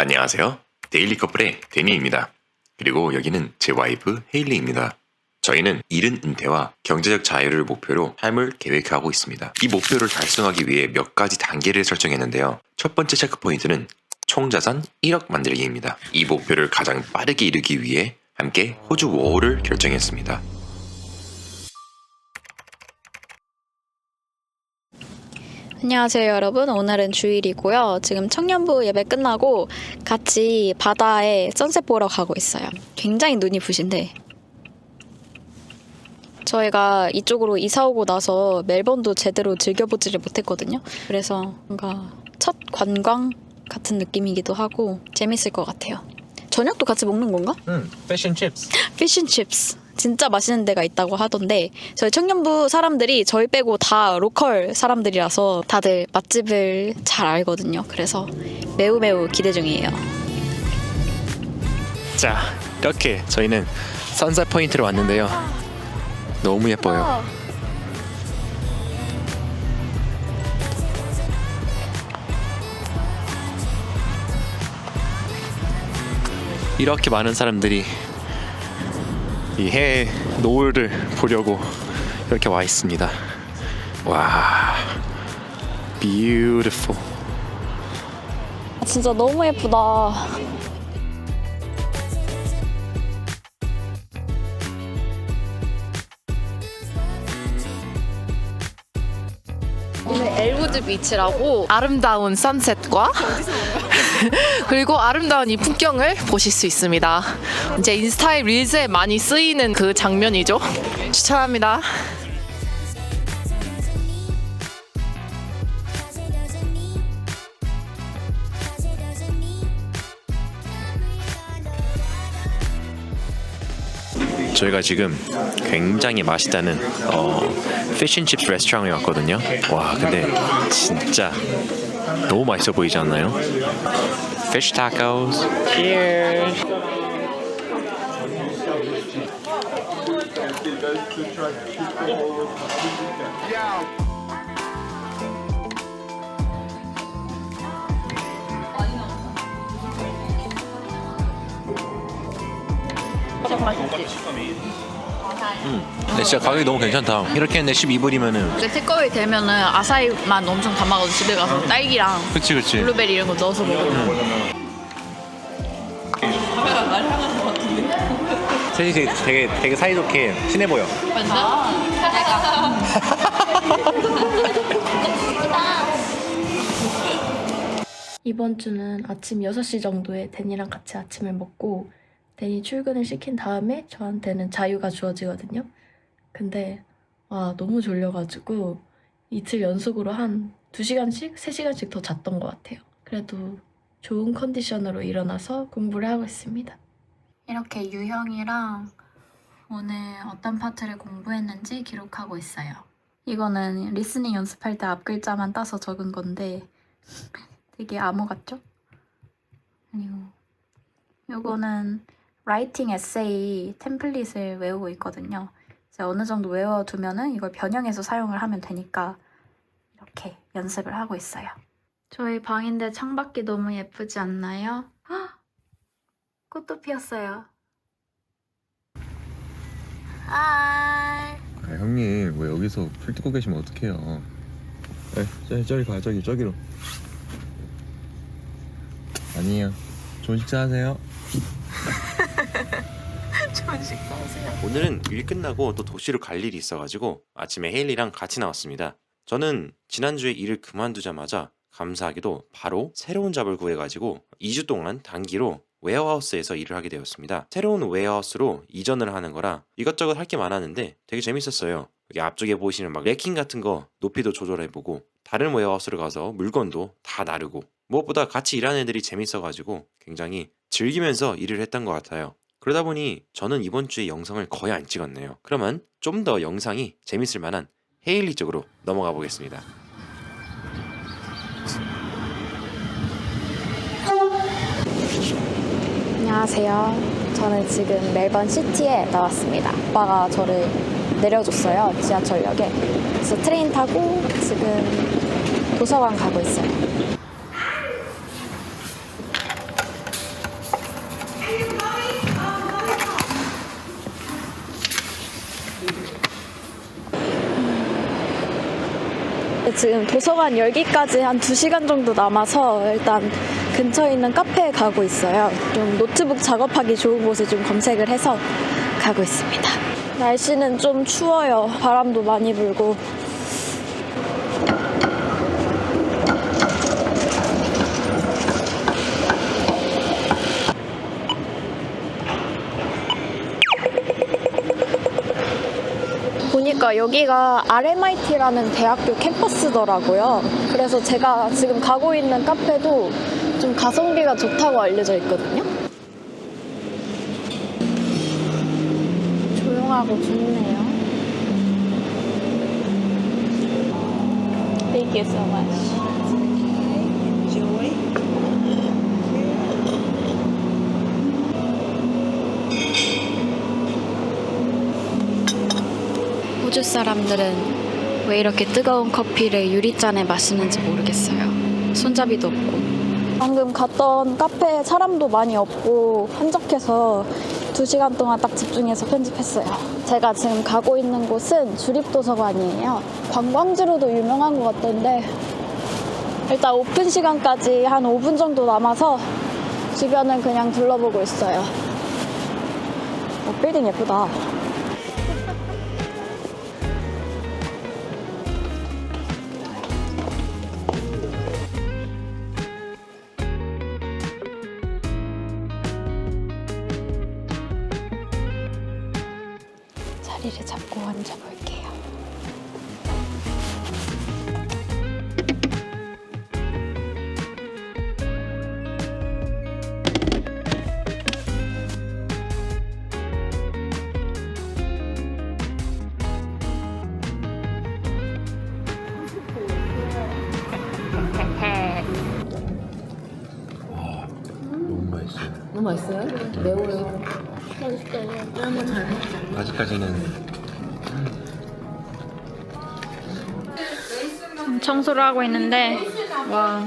안녕하세요. 데일리 커플의 데니입니다. 그리고 여기는 제 와이프 헤일리입니다. 저희는 이른 은퇴와 경제적 자유를 목표로 삶을 계획하고 있습니다. 이 목표를 달성하기 위해 몇 가지 단계를 설정했는데요. 첫 번째 체크포인트는 총자산 1억 만들기입니다. 이 목표를 가장 빠르게 이루기 위해 함께 호주 워홀을 결정했습니다. 안녕하세요 여러분. 오늘은 주일이고요. 지금 청년부 예배 끝나고 같이 바다에 선셋 보러 가고 있어요. 굉장히 눈이 부신데. 저희가 이쪽으로 이사 오고 나서 멜번도 제대로 즐겨보지를 못했거든요. 그래서 뭔가 첫 관광 같은 느낌이기도 하고 재밌을 것 같아요. 저녁도 같이 먹는 건가? 응, 패션 칩스. 피쉬 칩스 진짜 맛있는 데가 있다고 하던데 저희 청년부 사람들이 저희 빼고 다 로컬 사람들이라서 다들 맛집을 잘 알거든요. 그래서 매우 매우 기대 중이에요. 자, 이렇게 저희는 선셋 포인트로 왔는데요. 너무 예뻐요. 이렇게 많은 사람들이 이 해 노을을 보려고 이렇게 와 있습니다. 와, beautiful. 진짜 너무 예쁘다. 엘우드 비치라고 아름다운 선셋과 그리고 아름다운 이 풍경을 보실 수 있습니다. 이제 인스타에 릴즈에 많이 쓰이는 그 장면이죠. 추천합니다. 저희가 지금 굉장히 맛있다는 어, 피쉬칩스 레스토랑에 왔거든요. 와, 근데 진짜 너무 맛있어 보이지 않나요? Fish tacos. Cheers. 근데 진짜 가격이 너무 괜찮다. 이렇게 했는데 12불이면은 이제 테이크어웨이 되면은 아사히만 엄청 담아가지고 집에 가서 딸기랑 그치 그치. 블루베리 이런 거 넣어서 먹어. 셋이 되게, 되게 되게 사이좋게 친해 보여. 이번 주는 아침 6시 정도에 데니랑 같이 아침을 먹고 데니 출근을 시킨 다음에 저한테는 자유가 주어지거든요. 근데 와 너무 졸려가지고 이틀 연속으로 한 2시간씩, 3시간씩 더 잤던 것 같아요. 그래도 좋은 컨디션으로 일어나서 공부를 하고 있습니다. 이렇게 유형이랑 오늘 어떤 파트를 공부했는지 기록하고 있어요. 이거는 리스닝 연습할 때 앞 글자만 따서 적은 건데 되게 암호 같죠? 그리고 요거는 라이팅 에세이 템플릿을 외우고 있거든요. 이제 어느 정도 외워두면은 이걸 변형해서 사용을 하면 되니까 이렇게 연습을 하고 있어요. 저희 방인데 창밖이 너무 예쁘지 않나요? 헉! 꽃도 피었어요. 하이. 아, 형님 왜 여기서 풀 뜯고 계시면 어떡해요 에 저기 저기 가 저기 저기로 아니에요 좋은 식사 하 세요 오늘은 일 끝나고 또 도시로 갈 일이 있어가지고 아침에 헤일리랑 같이 나왔습니다. 저는 지난주에 일을 그만두자마자 감사하게도 바로 새로운 잡을 구해가지고 2주 동안 단기로 웨어하우스에서 일을 하게 되었습니다. 새로운 웨어하우스로 이전을 하는 거라 이것저것 할 게 많았는데 되게 재밌었어요. 여기 앞쪽에 보시는 막 레킹 같은 거 높이도 조절해보고 다른 웨어하우스를 가서 물건도 다 나르고 무엇보다 같이 일하는 애들이 재밌어가지고 굉장히 즐기면서 일을 했던 것 같아요. 그러다 보니 저는 이번 주에 영상을 거의 안 찍었네요. 그러면 좀 더 영상이 재밌을 만한 헤일리 쪽으로 넘어가 보겠습니다. 안녕하세요. 저는 지금 멜번 시티에 나왔습니다. 오빠가 저를 내려줬어요. 지하철역에. 그래서 트레인 타고 지금 도서관 가고 있어요. 지금 도서관 열기까지 한 2시간 정도 남아서 일단 근처에 있는 카페에 가고 있어요. 좀 노트북 작업하기 좋은 곳을 좀 검색을 해서 가고 있습니다. 날씨는 좀 추워요. 바람도 많이 불고. 보니까 여기가 RMIT라는 대학교 캠퍼스더라고요. 그래서 제가 지금 가고 있는 카페도 좀 가성비가 좋다고 알려져 있거든요. 조용하고 좋네요. Thank you so much. 호주 사람들은 왜 이렇게 뜨거운 커피를 유리잔에 마시는지 모르겠어요. 손잡이도 없고. 방금 갔던 카페에 사람도 많이 없고 한적해서 두 시간 동안 딱 집중해서 편집했어요. 제가 지금 가고 있는 곳은 주립도서관이에요. 관광지로도 유명한 것 같던데 일단 오픈 시간까지 한 5분 정도 남아서 주변을 그냥 둘러보고 있어요. 어, 빌딩 예쁘다. 맛있어요. 너무 맛있어요? 매워요. 아직까지는 청소를 하고 있는데 와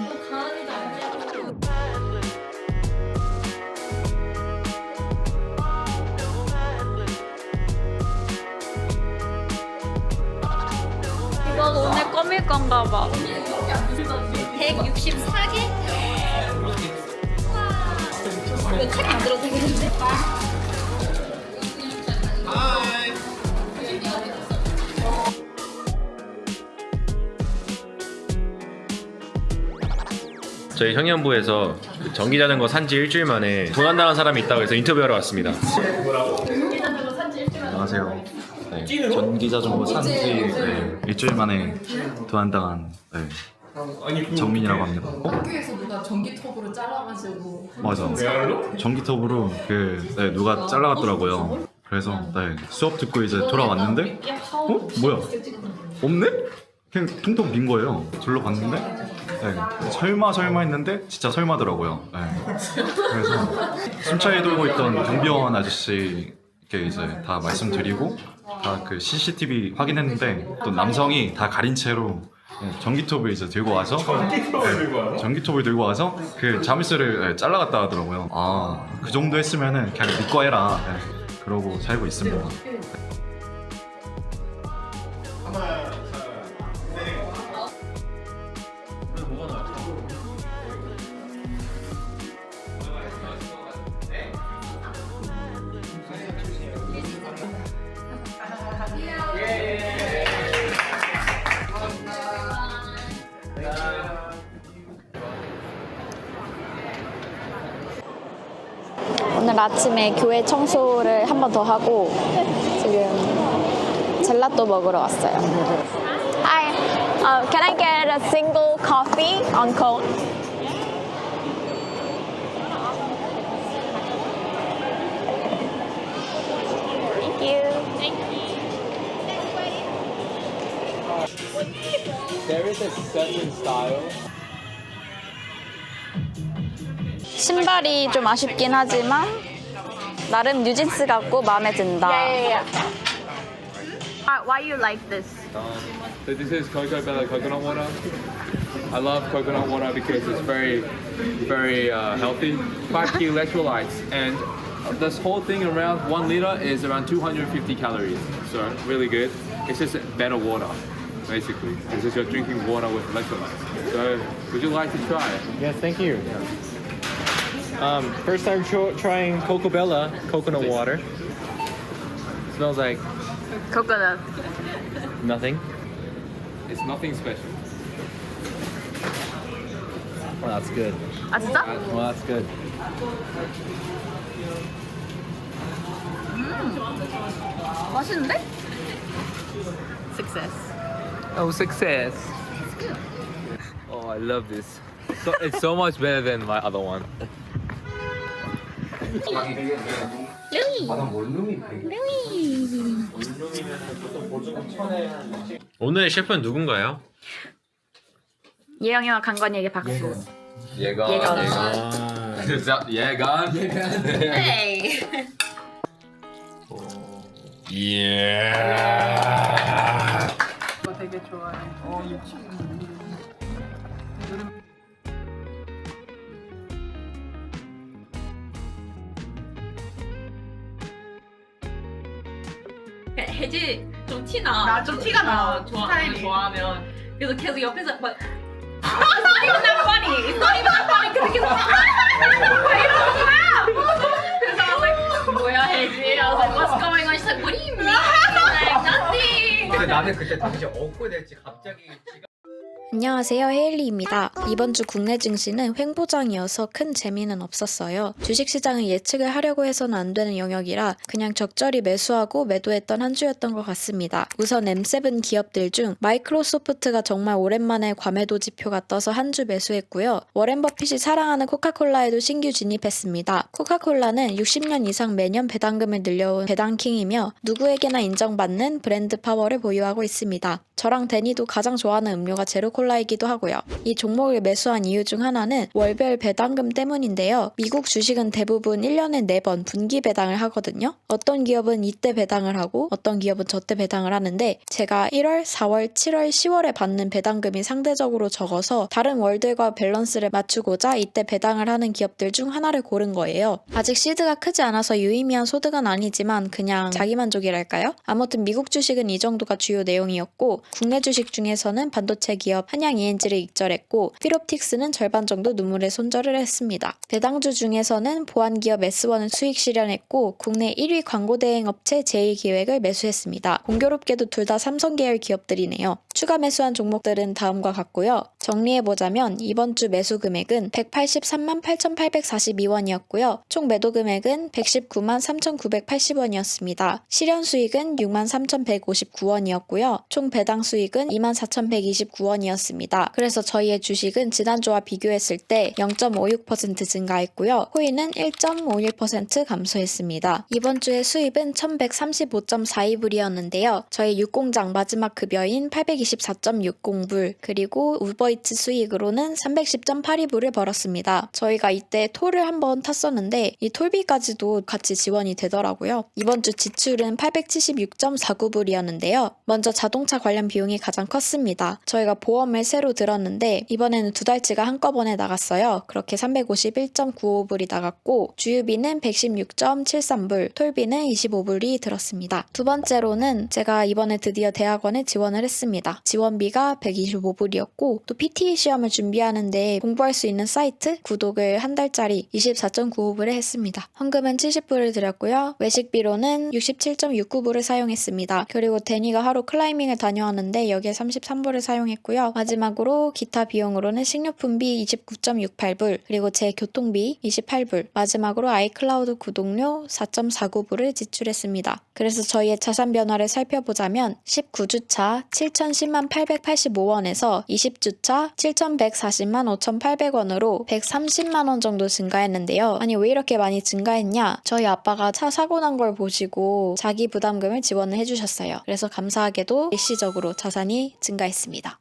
이건 오늘 껌일 건가 봐 164개? 이거 책이 안 들어도 되겠는데? 저희 형연부에서 그 전기자전거 산지 일주일 만에 도난당한 사람이 있다고 해서 인터뷰하러 왔습니다. 안녕하세요. 네, 전기자전거 산지 네, 일주일 만에 도난당한 네, 정민이라고 합니다. 어? 학교에서 누가 전기톱으로 잘라가지고 맞아. 전기톱으로 그 네, 누가 잘라갔더라고요. 그래서 네, 수업 듣고 이제 돌아왔는데 어 뭐야 없네? 그냥 퉁퉁 빈 거예요. 둘러 봤는데 네, 설마 설마 했는데 진짜 설마더라고요. 네. 그래서 숨차에 돌고 있던 경비원 아저씨께 이제 다 말씀드리고 다 그 CCTV 확인했는데 또 남성이 다 가린 채로 네, 전기톱을 이제 들고 와서 네, 전기톱을 들고 와서 그 자물쇠를 네, 잘라갔다 하더라고요. 아 그 정도 했으면은 그냥 믿고 해라. 네, 그러고 살고 있습니다. 오늘 아침에 교회 청소를 한 번 더 하고 지금 젤라또 먹으러 왔어요. Hi, uh, can I get a single coffee on cone? Thank you. Thank you. There is a certain style 신발이 좀 아쉽긴 하지만 나름 뉴진스 같고 마음에 든다. Why you like this? So this is Coco Bella coconut water. I love coconut water because it's very, very uh, healthy. Five key electrolytes, and this whole thing around one liter is around 250 calories. So really good. It's just better water. basically. It's just you're drinking water with electrolytes. So, would you like to try? Yes, thank you. Um, first time tr- trying Coco Bella coconut water. Smells like coconut. nothing. It's nothing special. Well, that's good. 아 진짜? Well, that's good. 맛있는데? Success. Oh, success. Oh, I love this. So, it's so much better than my other one. 오늘의 셰프는 누군가요? 예영이와 강건이에게 박수. 얘가 얘가 얘가 되게 좋아해. 해지 좀 티나. 나 좀 티가 나. 좋아, 스타일이. 좋아하면. 그래서 계속 옆에서 막 It's not even that funny. It's not even that funny. 근데 계속 막 이러는 거야. 그래서 I was like, 뭐야 해지? I was like, what's going on? She's like, what do you mean? I'm like, nothing. 근데 나는 그때 당시 얻고 될지 갑자기 안녕하세요. 헤일리입니다. 이번 주 국내 증시는 횡보장이어서 큰 재미는 없었어요. 주식시장은 예측을 하려고 해서는 안 되는 영역이라 그냥 적절히 매수하고 매도했던 한 주였던 것 같습니다. 우선 M7 기업들 중 마이크로소프트가 정말 오랜만에 과매도 지표가 떠서 한 주 매수했고요. 워렌 버핏이 사랑하는 코카콜라에도 신규 진입했습니다. 코카콜라는 60년 이상 매년 배당금을 늘려온 배당킹이며 누구에게나 인정받는 브랜드 파워를 보유하고 있습니다. 저랑 데니도 가장 좋아하는 음료가 제로콜 라이기도 하고요. 이 종목을 매수한 이유 중 하나는 월별 배당금 때문인데요. 미국 주식은 대부분 1년에 4번 분기 배당을 하거든요. 어떤 기업은 이때 배당을 하고 어떤 기업은 저때 배당을 하는데 제가 1월, 4월, 7월, 10월에 받는 배당금이 상대적으로 적어서 다른 월들과 밸런스를 맞추고자 이때 배당을 하는 기업들 중 하나를 고른 거예요. 아직 시드가 크지 않아서 유의미한 소득은 아니지만 그냥 자기만족이랄까요? 아무튼 미국 주식은 이 정도가 주요 내용이었고 국내 주식 중에서는 반도체 기업 한양 ENG를 익절했고 피롭틱스는 절반 정도 눈물의 손절을 했습니다. 배당주 중에서는 보안 기업 S1은 수익 실현했고 국내 1위 광고 대행 업체 제2기획을 매수했습니다. 공교롭게도 둘 다 삼성 계열 기업들이네요. 추가 매수한 종목들은 다음과 같고요. 정리해보자면 이번 주 매수 금액은 183만 8,842원이었고요. 총 매도 금액은 119만 3,980원이었습니다. 실현 수익은 6만 3,159원이었고요. 총 배당 수익은 2만 4,129원이었습니다. 그래서 저희의 주식은 지난주와 비교했을 때 0.56% 증가했고요. 코인은 1.51% 감소했습니다. 이번 주의 수입은 1,135.42불이었는데요. 저희 육공장 마지막 급여인 824.60불 그리고 우버이츠 수익으로는 310.82불을 벌었습니다. 저희가 이때 톨을 한번 탔었는데 이 톨비까지도 같이 지원이 되더라고요. 이번 주 지출은 876.49불이었는데요. 먼저 자동차 관련 비용이 가장 컸습니다. 저희가 보험 을 새로 들었는데 이번에는 두 달치가 한꺼번에 나갔어요. 그렇게 351.95불이 나갔고 주유비는 116.73불, 톨비는 25불이 들었습니다. 두 번째로는 제가 이번에 드디어 대학원에 지원을 했습니다. 지원비가 125불이었고 또 PTE 시험을 준비하는데 공부할 수 있는 사이트 구독을 한 달짜리 24.95불에 했습니다. 헌금은 70불을 드렸고요. 외식비로는 67.69불을 사용했습니다. 그리고 데니가 하루 클라이밍을 다녀왔는데 여기에 33불을 사용했고요. 마지막으로 기타 비용으로는 식료품비 29.68불, 그리고 제 교통비 28불, 마지막으로 아이클라우드 구독료 4.49불을 지출했습니다. 그래서 저희의 자산 변화를 살펴보자면 19주차 7,010만 885원에서 20주차 7,140만 5,800원으로 130만 원 정도 증가했는데요. 아니 왜 이렇게 많이 증가했냐? 저희 아빠가 차 사고 난 걸 보시고 자기 부담금을 지원을 해주셨어요. 그래서 감사하게도 일시적으로 자산이 증가했습니다.